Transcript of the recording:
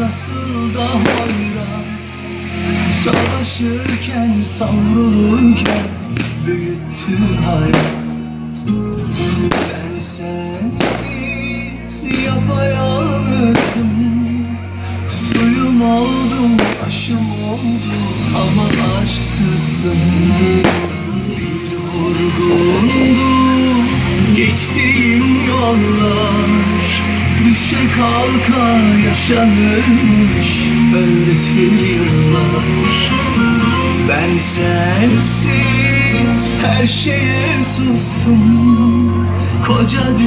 nasıl da hayran. Savaşırken savrulurken büyüttü hayat. Ben sensiz yapayalnızdım. Suyum oldum, aşım oldum ama aşksızdım Bir vurgundu geçtiğim yollar Düşe kalka yaşanırmış öğretir yıllar. Ben sensiz her şeye sustum. Koca